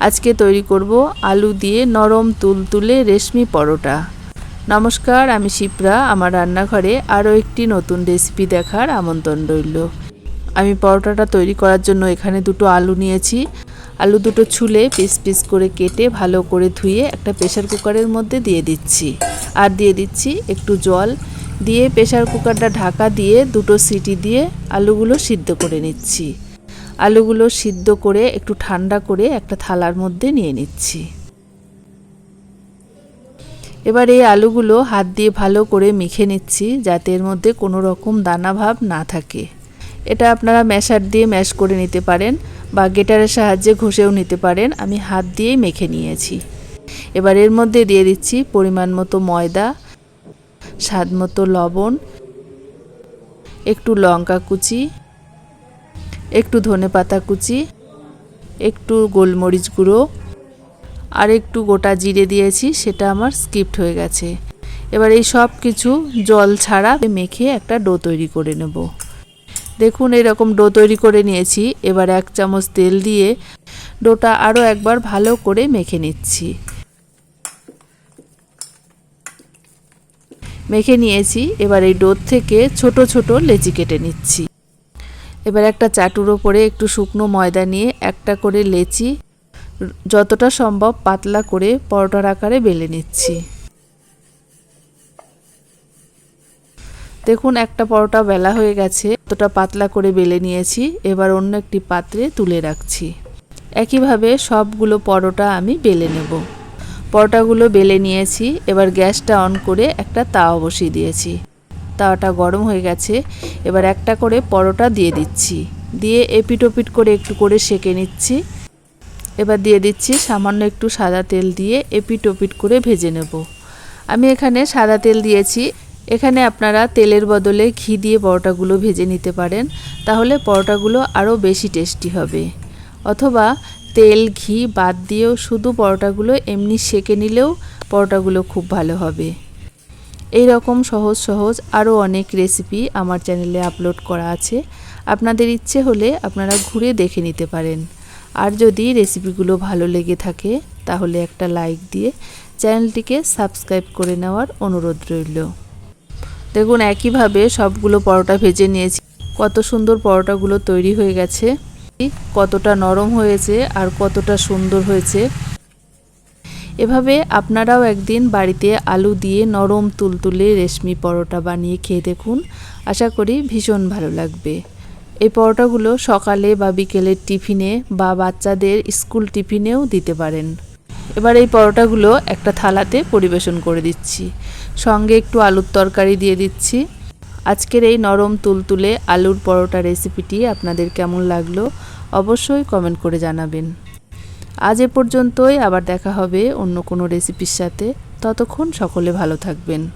আজকে তৈরি করব আলু দিয়ে নরম তুলতুলে রেশমি পরোটা। নমস্কার, আমি শিপ্রা। আমার রান্নাঘরে আরও একটি নতুন রেসিপি দেখার আমন্ত্রণ রইল। আমি পরোটাটা তৈরি করার জন্য এখানে দুটো আলু নিয়েছি। আলু দুটো ছুলে পিস পিস করে কেটে ভালো করে ধুয়ে একটা প্রেশার কুকারের মধ্যে দিয়ে দিচ্ছি। আর দিয়ে দিচ্ছি একটু জল। দিয়ে প্রেশার কুকারটা ঢাকা দিয়ে দুটো সিটি দিয়ে আলুগুলো সিদ্ধ করে নিচ্ছি। আলুগুলো সিদ্ধ করে একটু ঠান্ডা করে একটা থালার মধ্যে নিয়ে নিচ্ছি। এবার এই আলুগুলো হাত দিয়ে ভালো করে মেখে নিচ্ছি যাতে এর মধ্যে কোনো রকম দানা ভাব না থাকে। এটা আপনারা ম্যাশার দিয়ে ম্যাশ করে নিতে পারেন বা গেটারের সাহায্যে ঘষেও নিতে পারেন। আমি হাত দিয়েই মেখে নিয়েছি। এবার এর মধ্যে দিয়ে দিচ্ছি পরিমাণ মতো ময়দা, স্বাদ মতো লবণ, একটু লঙ্কা কুচি একটু ধনে পাতা কুচি, একটু গোলমরিচ গুঁড়ো আর একটু গোটা জিরে দিয়েছি, সেটা আমার স্কিপ্ট হয়ে গেছে। এবার এই সব কিছু জল ছাড়া মেখে একটা ডো তৈরি করে নেব। দেখুন, এরকম ডো তৈরি করে নিয়েছি। এবার এক চামচ তেল দিয়ে ডোটা আরও একবার ভালো করে মেখে নিচ্ছি। মেখে নিয়েছি। এবার এই ডোর থেকে ছোট ছোট লেচি কেটে নিচ্ছি। এবার একটা চাটুর ওপরে একটু শুকনো ময়দা নিয়ে একটা করে লেচি, যতটা সম্ভব পাতলা করে পরোটার আকারে বেলে নিচ্ছি। দেখুন, একটা পরোটা বেলা হয়ে গেছে ততটা পাতলা করে বেলে নিয়েছি, এবার অন্য একটি পাত্রে তুলে রাখছি। একইভাবে সবগুলো পরোটা আমি বেলে নেব। পরোটাগুলো বেলে নিয়েছি, এবার গ্যাসটা অন করে একটা তাওয়া বসিয়ে দিয়েছি। তাওয়াটা গরম হয়ে গেছে, এবার একটা করে পরোটা দিয়ে দিচ্ছি। দিয়ে এপিট ওপিট করে একটু করে সেকে নিচ্ছি। এবার দিয়ে দিচ্ছি সামান্য একটু সাদা তেল দিয়ে এপিট ওপিট করে ভেজে নেব। আমি এখানে সাদা তেল দিয়েছি। এখানে আপনারা তেলের বদলে ঘি দিয়ে পরোটাগুলো ভেজে নিতে পারেন, তাহলে পরোটাগুলো আরও বেশি টেস্টি হবে। অথবা তেল, ঘি বাদ দিয়েও শুধু পরোটাগুলো এমনি সেকে নিলেও পরোটাগুলো খুব ভালো হবে। এই রকম সহজ সহজ আরও অনেক রেসিপি আমার চ্যানেলে আপলোড করা আছে। আপনাদের ইচ্ছে হলে আপনারা ঘুরে দেখে নিতে পারেন। আর যদি রেসিপিগুলো ভালো লেগে থাকে, তাহলে একটা লাইক দিয়ে চ্যানেলটিকে সাবস্ক্রাইব করে নেওয়ার অনুরোধ রইল। দেখুন, একইভাবে সবগুলো পরোটা ভেজে নিয়েছি। কত সুন্দর পরোটাগুলো তৈরি হয়ে গেছে। কতটা নরম হয়েছে আর কতটা সুন্দর হয়েছে। এভাবে আপনারাও একদিন বাড়িতে আলু দিয়ে নরম তুলতুলে রেশমি পরোটা বানিয়ে খেয়ে দেখুন। আশা করি ভীষণ ভালো লাগবে। এই পরোটাগুলো সকালে বা বিকেলের টিফিনে বা বাচ্চাদের স্কুল টিফিনেও দিতে পারেন। এবার এই পরোটাগুলো একটা থালাতে পরিবেশন করে দিচ্ছি। সঙ্গে একটু আলুর তরকারি দিয়ে দিচ্ছি। আজকের এই নরম তুলতুলে আলুর পরোটা রেসিপিটি আপনাদের কেমন লাগল অবশ্যই কমেন্ট করে জানাবেন। আজ এ পর্যন্তই আবার দেখা হবে অন্য কোনো রেসিপির সাথে। ততক্ষণ সকলে ভালো থাকবেন।